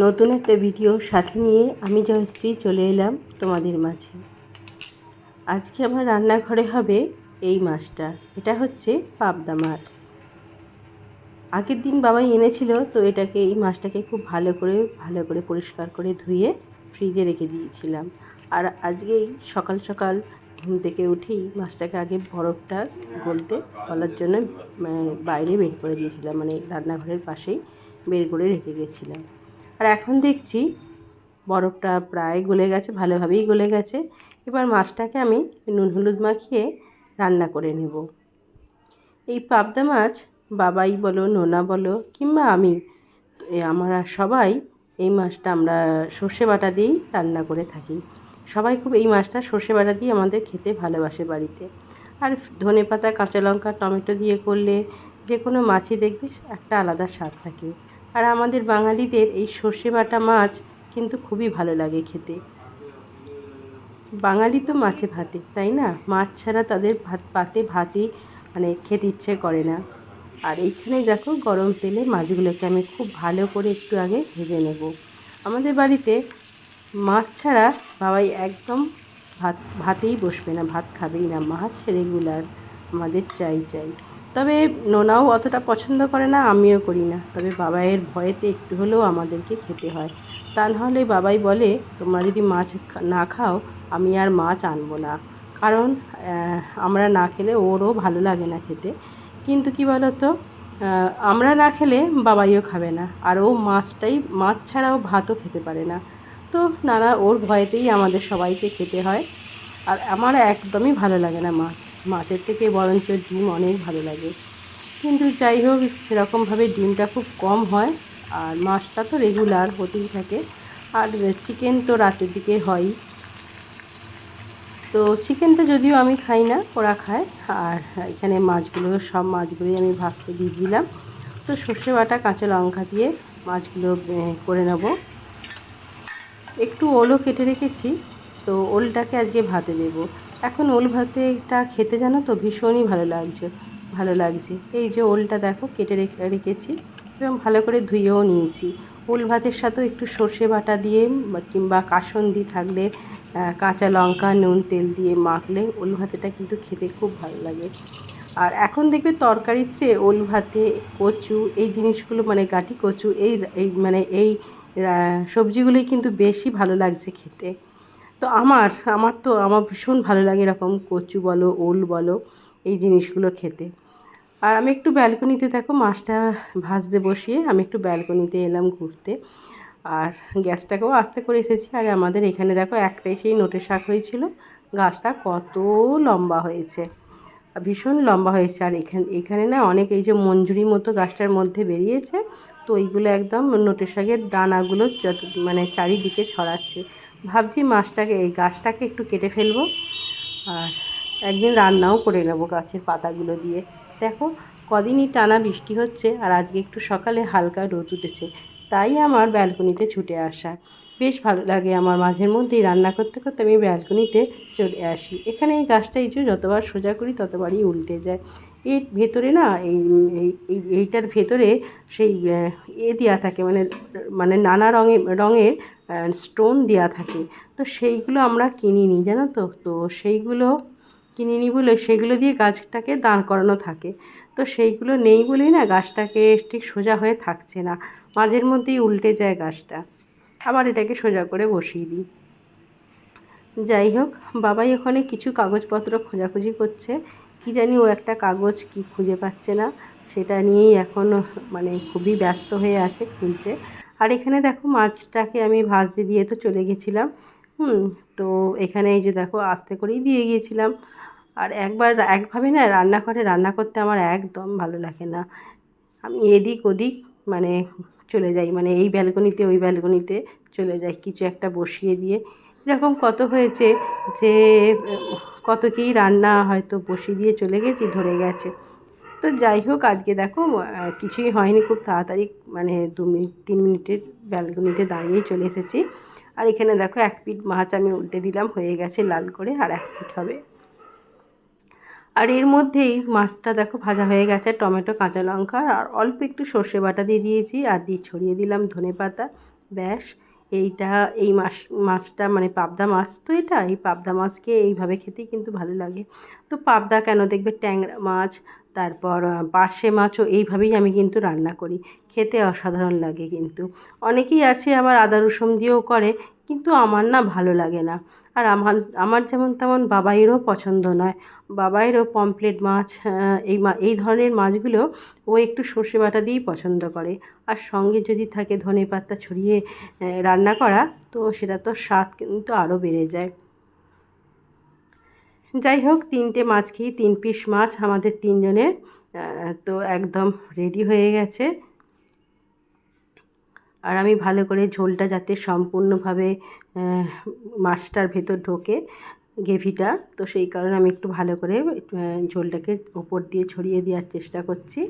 নতুন একটা ভিডিও সাথে নিয়ে আমি জয়শ্রী চলে এলাম তোমাদের মাঝে। আজকে আমার রান্নাঘরে হবে এই মাছটা। এটা হচ্ছে পাবদা মাছ। আগের দিন বাবাই এনেছিল, তো এটাকে, এই মাছটাকে খুব ভালো করে ভালো করে পরিষ্কার করে ধুয়ে ফ্রিজে রেখে দিয়েছিলাম। আর আজকেই সকাল সকাল ঘুম থেকে উঠেই মাছটাকে আগে বরফটা গলতে গলার জন্য মানে বাইরে বের করে দিয়েছিলাম। মানে রান্নাঘরের পাশেই বের করে রেখে গেছিলাম। আর এখন দেখছি বরফটা প্রায় গলে গেছে, ভালোভাবেই গলে গেছে। এবার মাছটাকে আমি নুন হলুদ মাখিয়ে রান্না করে নেব। এই পাবদা মাছ বাবাই বলো, নোনা বলো কিংবা আমি আমরা সবাই এই মাছটা আমরা সর্ষে বাটা দিয়েই রান্না করে থাকি। সবাই খুব এই মাছটা সর্ষে বাটা দিয়ে আমাদের খেতে ভালোবাসে বাড়িতে। আর ধনে পাতা কাঁচা লঙ্কা টমেটো দিয়ে করলে যে কোনো মাছই দেখবে একটা আলাদা স্বাদ থাকে। আর আমাদের বাঙালিদের এই সর্ষে বাটা মাছ কিন্তু খুবই ভালো লাগে খেতে। বাঙালি তো মাছে ভাতে, তাই না? মাছ ছাড়া তাদের ভাত, পাতে ভাতই মানে খেতে ইচ্ছে করে না। আর এইখানে দেখো গরম তেলে মাছগুলোকে আমি খুব ভালো করে একটু আগে ভেজে নেব। আমাদের বাড়িতে মাছ ছাড়া বাবাই একদম ভাত, ভাতেই বসবে না, ভাত খাবেই না। মাছ রেগুলার আমাদের চাই চাই। তবে নোনাও অতটা পছন্দ করে না, আমিও করি না। তবে বাবাইয়ের ভয়েতে একটু হলেও আমাদেরকে খেতে হয়। তা নাহলে বাবাই বলে, তোমরা যদি মাছ না খাও, আমি আর মাছ আনব না। কারণ আমরা না খেলে ওরও ভালো লাগে না খেতে। কিন্তু কি বলতো আমরা না খেলে বাবাইও খাবে না। আর ও মাছটাই, মাছ ছাড়াও ভাতও খেতে পারে না। তো নানা, ওর ভয়েতেই আমাদের সবাইকে খেতে হয়। আর আমার একদমই ভালো লাগে না মাছ। মাছের থেকে বরঞ্চ ডিম অনেক ভালো লাগে। কিন্তু যাই হোক, সেরকমভাবে ডিমটা খুব কম হয় আর মাছটা তো রেগুলার হতেই থাকে। আর চিকেন তো রাতের দিকে হয় তো চিকেনটা যদিও আমি খাই না, ওরা খায়। আর এখানে মাছগুলো, সব মাছগুলোই আমি ভাজতে দিয়ে দিলাম। তো সর্ষে বাটা, কাঁচা লঙ্কা দিয়ে মাছগুলো করে নেব। একটু ওলও কেটে রেখেছি, তো ওলটাকে আজকে ভাতে দেব। এখন ওল ভাতেটা খেতে জানো তো ভীষণই ভালো লাগছে ভালো লাগছে। এই যে ওলটা দেখো কেটে রেখে, রেখেছি, এবং ভালো করে ধুয়েও নিয়েছি। ওল ভাতের সাথেও একটু সর্ষে বাটা দিয়ে কিংবা কাসন কাসন্দি থাকলে কাঁচা লঙ্কা, নুন, তেল দিয়ে মাখলে ওল ভাতেটা কিন্তু খেতে খুব ভালো লাগে। আর এখন দেখবে তরকারির চেয়ে ওল ভাতে কচু, এই জিনিসগুলো মানে গাটি কচু, এই মানে এই সবজিগুলোই কিন্তু বেশি ভালো লাগছে খেতে। তো আমার আমার তো, আমার ভীষণ ভালো লাগে এরকম কচু বলো, ওল বলো, এই জিনিসগুলো খেতে। আর আমি একটু ব্যালকনিতে দেখো মাছটা ভাজতে বসিয়ে আমি একটু ব্যালকনিতে এলাম ঘুরতে। আর গ্যাসটাকেও আস্তে করে এসেছি। আর আমাদের এখানে দেখো একটাই সেই নোটের শাক হয়েছিল। গাছটা কত লম্বা হয়েছে। ভীষণ লম্বা হয়েছে। আর এখানে এখানে না অনেক এই যে মঞ্জুরি মতো গাছটার মধ্যে বেরিয়েছে। তো এইগুলো একদম নোটের শাকের দানাগুলো মানে চারিদিকে ছড়াচ্ছে। ভাবছি মাছটাকে, এই গাছটাকে একটু কেটে ফেলব। আর একদিন রান্নাও করে নেব গাছের পাতাগুলো দিয়ে। দেখো, কদিনই টানা বৃষ্টি হচ্ছে আর আজকে একটু সকালে হালকা রোদ উঠেছে। তাই আমার ব্যালকনিতে ছুটে আসা। বেশ ভালো লাগে আমার মাঝের মধ্যেই রান্না করতে করতে আমি ব্যালকনিতে চলে আসি। এখানে এই গাছটা যে যতবার সোজা করি ততবারই উল্টে যায়। এর ভেতরে না, এই এইটার ভেতরে সেই এ দেওয়া থাকে মানে মানে নানা রঙে, রঙের স্টোন দেওয়া থাকে। তো সেইগুলো আমরা কিনিনি, জানো তো? তো সেইগুলো কিনিনি বলে সেগুলো দিয়ে গাছটাকে দাঁড় করানো থাকে। তো সেইগুলো নেই বলেই না গাছটাকে ঠিক সোজা হয়ে থাকছে না। মাঝের মধ্যেই উল্টে যায় গাছটা। আবার এটাকে সোজা করে বসিয়ে দিই। যাই হোক, বাবাই ওখানে কিছু কাগজপত্র খোঁজাখুঁজি করছে। কি জানি ও একটা কাগজ কি খুঁজে পাচ্ছে না, সেটা নিয়েই এখন মানে খুবই ব্যস্ত হয়ে আছে খুঁজছে। আর এখানে দেখো মাছটাকে আমি ভাজতে দিয়ে তো চলে গেছিলাম, হুম, তো এখানে এই যে দেখো আস্তে করেই দিয়ে গিয়েছিলাম। আর একবার একভাবে না রান্না করে রান্না করতে আমার একদম ভালো লাগে না। আমি এদিক ওদিক মানে চলে যাই মানে এই ব্যালকনিতে ওই ব্যালকনিতে চলে যাই, কিছু একটা বসিয়ে দিয়ে। এরকম কত হয়েছে যে কত কী রান্না হয়তো বসিয়ে দিয়ে চলে গেছি, ধরে গেছে। তো যাই হোক, আজকে দেখো কিছুই হয়নি, খুব তাড়াতাড়ি মানে দু মিনিট, তিন মিনিটের ব্যালকনিতে দাঁড়িয়েই চলে এসেছি। আর এখানে দেখো, এক পিঠ মাছ আমি উল্টে দিলাম, হয়ে গেছে লাল করে, আর এক পিঠ হবে। আর এর মধ্যেই মাছটা দেখো, ভাজা হয়ে গেছে, টমেটো, কাঁচা লঙ্কা, আর অল্প একটু সর্ষে বাটা দিয়ে দিয়েছি, আর দিয়ে ছড়িয়ে দিলাম ধনে পাতা ব্যাস। এইটা, এই মাছ মাছটা মানে পাবদা মাছ তো এটা, এই পাবদা মাছকে এইভাবে খেতেই কিন্তু ভালো লাগে। তো পাবদা কেন দেখবে ট্যাংরা মাছ তারপর পার্শে মাছও এইভাবেই আমি কিন্তু রান্না করি। খেতে অসাধারণ লাগে কিন্তু। অনেকেই আছে আবার আদা রসুন দিয়েও করে, কিন্তু আমার না ভালো লাগে না। আর আমার আমার যেমন তেমন বাবাইয়েরও পছন্দ নয়। বাবাইয়েরও পমফ্লেট মাছ এই মা, এই ধরনের মাছগুলো ও একটু সর্ষে বাটা দিয়েই পছন্দ করে। আর সঙ্গে যদি থাকে ধনে পাতা ছড়িয়ে রান্না করা, তো সেটা তো স্বাদ কিন্তু আরও বেড়ে যায়। যাই হোক, তিনটে মাছ খেয়ে তিন পিস মাছ আমাদের তিনজনের তো একদম রেডি হয়ে গেছে। আর আমি ভালো করে ঝোলটা যাতে সম্পূর্ণভাবে মাছটার ভেতর ঢোকে গ্রেভিটা, তো সেই কারণে আমি একটু ভালো করে ঝোলটাকে ওপর দিয়ে ছড়িয়ে দেওয়ার চেষ্টা করছি।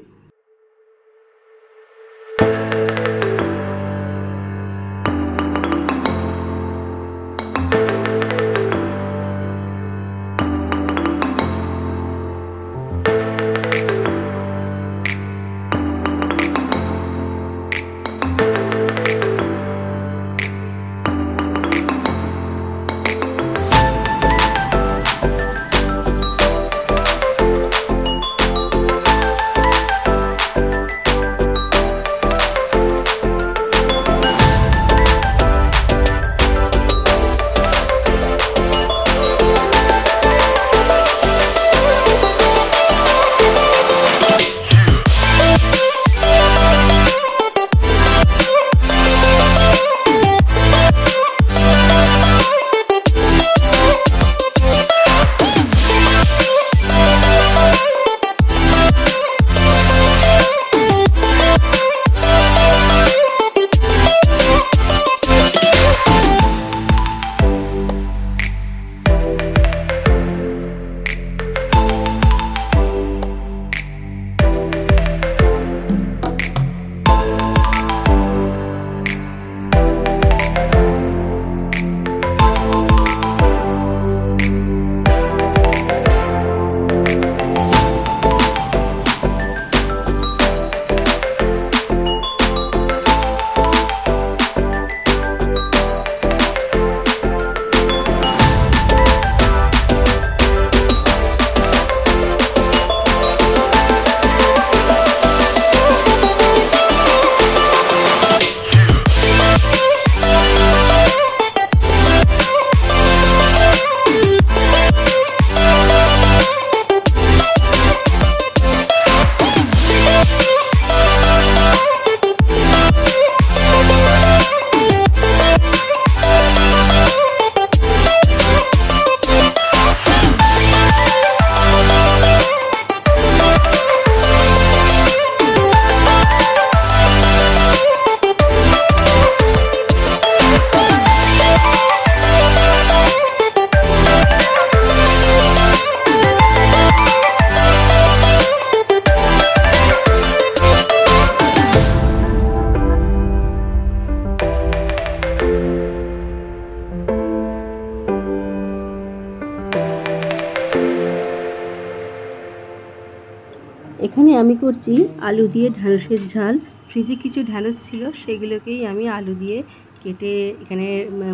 করছি, আলু দিয়ে ঢ্যাঁড়সের ঝাল। ফ্রিজে কিছু ঢ্যাঁড়স ছিল, সেগুলোকেই আমি আলু দিয়ে কেটে এখানে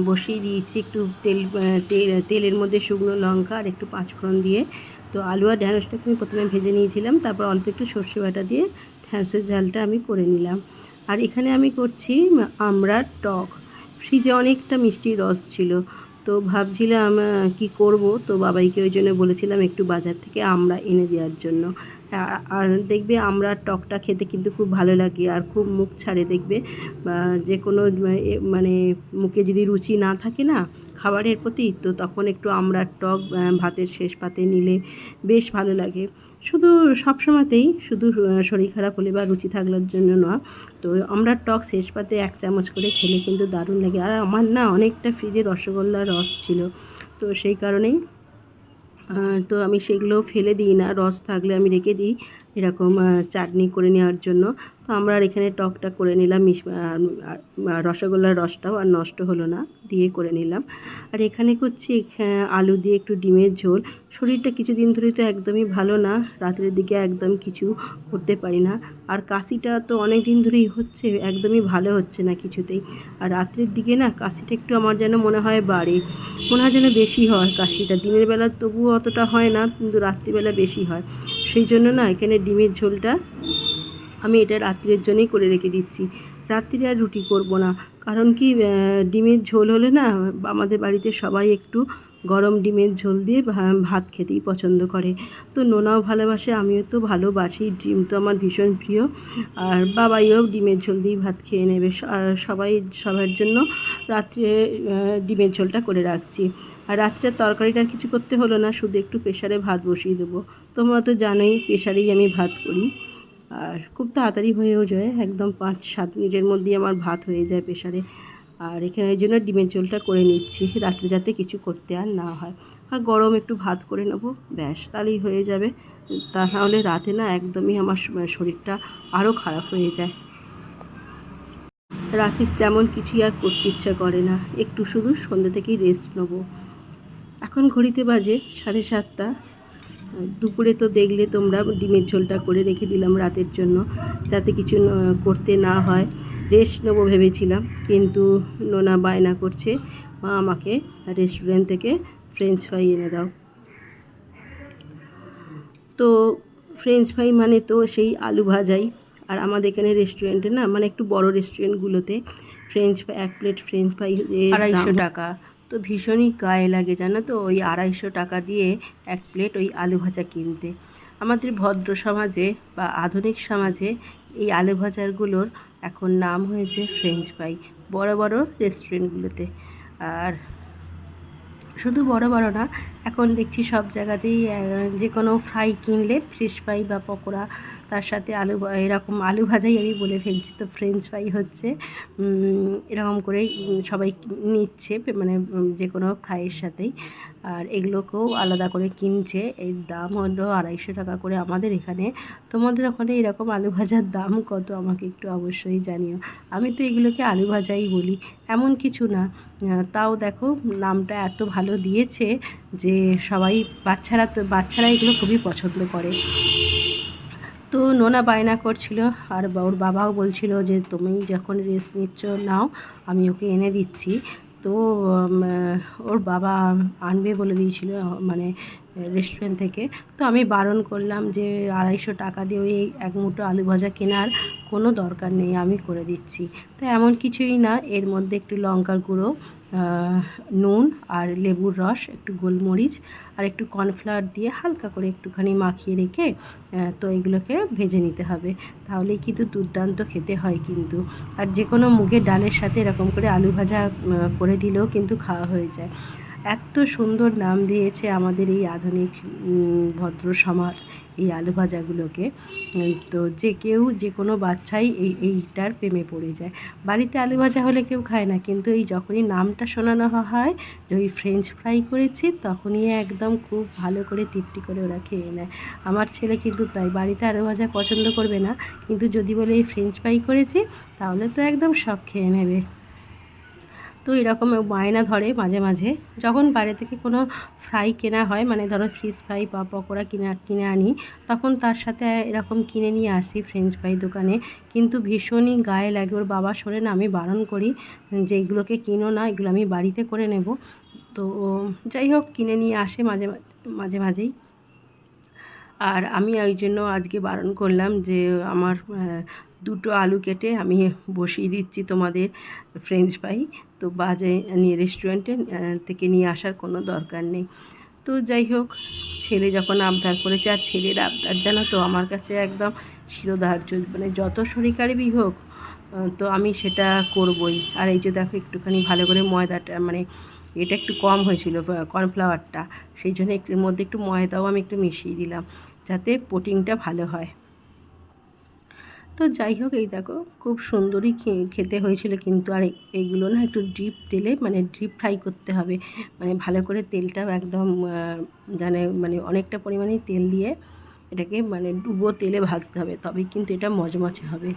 বসিয়ে দিয়েছি একটু তেল তেলের মধ্যে শুকনো লঙ্কা আর একটু পাঁচফোড়ন দিয়ে। তো আলু আর ঢ্যাঁড়সটাকে আমি প্রথমে ভেজে নিয়েছিলাম, তারপর অল্প একটু সর্ষে বাটা দিয়ে ঢ্যাঁড়সের ঝালটা আমি করে নিলাম। আর এখানে আমি করছি আমড়ার টক। ফ্রিজে অনেকটা মিষ্টি রস ছিল, তো ভাবছিলাম কি করব? তো বাবাইকে ওই জন্য বলেছিলাম একটু বাজার থেকে আমড়া এনে দেওয়ার জন্য। দেখবে আমরা টকটা খেতে কিন্তু খুব ভালো লাগে আর খুব মুখ ছাড়ে দেখবে। যে কোনো মানে মুখে যদি রুচি না থাকে না খাবারের প্রতি, তো তখন একটু আমরা টক ভাতের শেষ পাতে নিলে বেশ ভালো লাগে। শুধু সব সময়তেই শুধু শরীর খারাপ হলে বা রুচি থাকলার জন্য না, তো আমরা টক শেষ পাতে এক চামচ করে খেলে কিন্তু দারুণ লাগে। আর আমার না অনেকটা ফ্রিজে রসগোল্লার রস ছিল, তো সেই কারণেই তো আমি সেগুলো ফেলে দিই না রস থাকলে আমি রেখে দিই। এরকম চাটনি করে নেওয়ার জন্য। তো আমরা আর এখানে টকটা করে নিলাম রসগোল্লার রসটাও আর নষ্ট হলো না, দিয়ে করে নিলাম। আর এখানে করছি আলু দিয়ে একটু ডিমের ঝোল। শরীরটা কিছুদিন ধরেই তো একদমই ভালো না রাতের দিকে একদম কিছু করতে পারি না। আর কাশিটা তো অনেক দিন ধরেই হচ্ছে, একদমই ভালো হচ্ছে না কিছুতেই। আর রাত্রের দিকে না, কাশিটা একটু আমার যেন মনে হয় বাড়ে। মনে হয় যেন বেশি হয় কাশিটা। দিনের বেলা তবুও অতটা হয় না, কিন্তু রাত্রিবেলা বেশি হয়। সেই জন্য না এখানে ডিমের ঝোলটা আমি এটা রাত্রের জন্যই করে রেখে দিচ্ছি। রাত্রিরে আর রুটি করব না। কারণ কি ডিমের ঝোল হলে না আমাদের বাড়িতে সবাই একটু গরম ডিমের ঝোল দিয়ে ভাত খেতেই পছন্দ করে। তো নোনাও ভালোবাসে, আমিও তো ভালোবাসি। ডিম তো আমার ভীষণ প্রিয়। আর বাবাইও ডিমের ঝোল দিয়েই ভাত খেয়ে নেবে। সবাই, সবার জন্য রাত্রে ডিমের ঝোলটা করে রাখছি। আর রাত্রে তরকারিটা কিছু করতে হলো না, শুধু একটু প্রেশারে ভাত বসিয়ে দেবো। তোমরা তো জানোই প্রেশারেই আমি ভাত করি। আর খুব তাড়াতাড়ি হয়েও যায়, একদম পাঁচ সাত মিনিটের মধ্যেই আমার ভাত হয়ে যায় প্রেশারে। আর এখানে জন্য ডিমের ঝোলটা করে নিচ্ছি, রাত্রে যাতে কিছু করতে আর না হয়। আর গরম একটু ভাত করে নেব, ব্যাস, তাহলেই হয়ে যাবে। তা নাহলে রাতে না একদমই আমার শরীরটা আরও খারাপ হয়ে যায়। রাতে তেমন কিছুই আর করতে ইচ্ছা করে না, একটু শুধু সন্ধ্যে থেকেই রেস্ট নেব। এখন ঘড়িতে বাজে সাড়ে সাতটা। দুপুরে তো দেখলে তোমরা ডিমের ঝোলটা করে রেখে দিলাম রাতের জন্য, যাতে কিছু করতে না হয়। রেস্ট নেব ভেবেছিলাম, কিন্তু নোনা বায়না করছে। মা আমাকে রেস্টুরেন্ট থেকে ফ্রেঞ্চ ফ্রাই এনে দাও। তো ফ্রেঞ্চ ফ্রাই মানে তো সেই আলু ভাজাই। আর আমাদের এখানে রেস্টুরেন্টে না মানে একটু বড় রেস্টুরেন্টগুলোতে ফ্রেঞ্চ ফ্রাই এক প্লেট ফ্রেঞ্চ ফ্রাই আড়াইশো টাকা। তো ভীষণই গায়ে লাগে, জানো তো? ওই আড়াইশো টাকা দিয়ে এক প্লেট ওই আলু ভাজা কিনতে। আমাদের ভদ্র সমাজে বা আধুনিক সমাজে এই আলু ভাজারগুলোর এখন নাম হয়েছে ফ্রেঞ্চ ফ্রাই বড় বড় রেস্টুরেন্টগুলোতে আর শুধু বড় বড় না, এখন দেখছি সব জায়গাতেই যে কোনো ফ্রাই কিনলে ফ্রেস ফ্রাই বা পকোড়া, তার সাথে আলু এরকম আলু ভাজাই আমি বলে ফেলছি। তো ফ্রেঞ্চ ফ্রাই হচ্ছে এরকম করেই সবাই নিচ্ছে মানে যে কোনো ফ্রাইয়ের সাথেই। আর এগুলোকেও আলাদা করে কিনছে। এর দাম হলো আড়াইশো টাকা করে আমাদের এখানে। তোমাদের ওখানে এরকম আলু ভাজার দাম কত? আমাকে একটু অবশ্যই জানিও। আমি তো এগুলোকে আলু ভাজাই বলি। এমন কিছু না। তাও দেখো, নামটা এত ভালো দিয়েছে যে সবাই বাচ্চারা তো, বাচ্চারা এগুলো খুবই পছন্দ করে। তো নোনা বায়না করছিল আর ওর বাবাও বলছিল যে, তুমি যখন রেস্ট নিচ্ছ, নাও, আমি ওকে এনে দিচ্ছি। তো ওর বাবা আনবে বলে দিয়েছিল মানে রেস্টুরেন্ট থেকে। তো আমি বারণ করলাম যে, আড়াইশো টাকা দিয়ে ওই এক মুঠো আলু ভাজা কেনার কোনো দরকার নেই, আমি করে দিচ্ছি। তো এমন কিছুই না, এর মধ্যে একটু লঙ্কার গুঁড়ো নুন আর লেবুর রস, একটু গোলমরিচ আর একটু কর্নফ্লাওয়ার দিয়ে হালকা করে একটুখানি মাখিয়ে রেখে তো এগুলোকে ভেজে নিতে হবে। তাহলেই কিন্তু দুর্দান্ত খেতে হয় কিন্তু। আর যে কোনো মুগের ডালের সাথে এরকম করে আলু ভাজা করে দিলেও কিন্তু খাওয়া হয়ে যায়। এত সুন্দর নাম দিয়েছে আমাদের এই আধুনিক ভদ্র সমাজ এই আলু ভাজাগুলোকে। তো যে কেউ, যে কোনো বাচ্চাই এই, এইটার প্রেমে পড়ে যায়। বাড়িতে আলু ভাজা হলে কেউ খায় না, কিন্তু এই যখনই নামটা শোনানো হয়, ওই ফ্রেঞ্চ ফ্রাই করেছি, তখনই একদম খুব ভালো করে তৃপ্তি করে ওরা খেয়ে নেয়। আমার ছেলে কিন্তু তাই, বাড়িতে আলু ভাজা পছন্দ করবে না, কিন্তু যদি বলে এই ফ্রেঞ্চ ফ্রাই করেছি, তাহলে তো একদম সব খেয়ে নেবে। তো এরকম বায়না ধরে মাঝে মাঝে। যখন বাইরে থেকে কোনো ফ্রাই কেনা হয় মানে ধরো ফিশ ফ্রাই বা পকোড়া কিনে কিনে আনি, তখন তার সাথে এরকম কিনে নিয়ে আসি ফ্রেঞ্চ ফ্রাই দোকানে। কিন্তু ভীষণই গায়ে লাগে। ওর বাবা শোনে না, আমি বারণ করি যে এগুলোকে কিনো না, এগুলো আমি বাড়িতে করে নেব। তো যাই হোক, কিনে নিয়ে আসে মাঝে মাঝে মাঝেই। আর আমি ওই জন্য আজকে বারণ করলাম যে আমার দুটো আলু কেটে আমি বসিয়ে দিচ্ছি তোমাদের ফ্রেঞ্চ ফ্রাই তো বাজে নিয়ে রেস্টুরেন্টে থেকে নিয়ে আসার কোনো দরকার নেই। তো যাই হোক, ছেলে যখন আবদার করেছে, আর ছেলের আবদার জানো তো, আমার কাছে একদম শিরোধার্য। মানে যত শরীরকারী হোক তো আমি সেটা করবই। আর এই যে দেখো, একটুখানি ভালো করে ময়দাটা মানে এটা একটু কম হয়েছিল কর্নফ্লাওয়ারটা সেই জন্য একটুর মধ্যে একটু ময়দাও আমি একটু মিশিয়ে দিলাম, যাতে পোটিংটা ভালো হয়। তো যাই হোক, এই দেখো, খুব সুন্দরই খেতে হয়েছিল কিন্তু। আর এই- এইগুলো না একটু ডিপ তেলে মানে ডিপ ফ্রাই করতে হবে। মানে ভালো করে তেলটাও একদম মানে জানে মানে অনেকটা পরিমাণে তেল দিয়ে এটাকে মানে ডুবো তেলে ভাজতে হবে। তবেই কিন্তু এটা মজমচে হবে।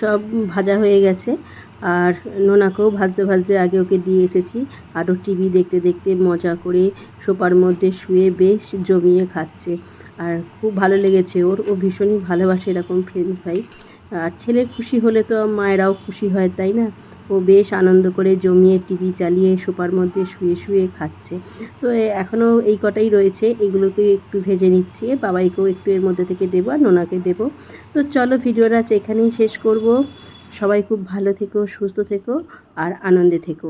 সব ভাজা হয়ে গেছে। আর নোনাকেও ভাজতে ভাজতে আগে ওকে দিয়ে এসেছি। আরও টিভি দেখতে দেখতে মজা করে সোপার মধ্যে শুয়ে বেশ জমিয়ে খাচ্ছে। আর খুব ভালো লেগেছে ওর। ও ভীষণই ভালোবাসে এরকম ফ্রেঞ্চ ফ্রাই আর ছেলে খুশি হলে তো মায়েরাও খুশি হয়, তাই না? ও বেশ আনন্দ করে জমিয়ে টিভি চালিয়ে সোপার মধ্যে শুয়ে শুয়ে খাচ্ছে। তো এখনও এই কটাই রয়েছে এগুলোকে একটু ভেজে নিচ্ছি। বাবাইকেও একটু এর মধ্যে থেকে দেবো আর নোনাকে দেবো। তো চলো ভিডিওটা এখানেই শেষ করব। সবাই খুব ভালো থেকো, সুস্থ থেকো আর আনন্দে থেকো।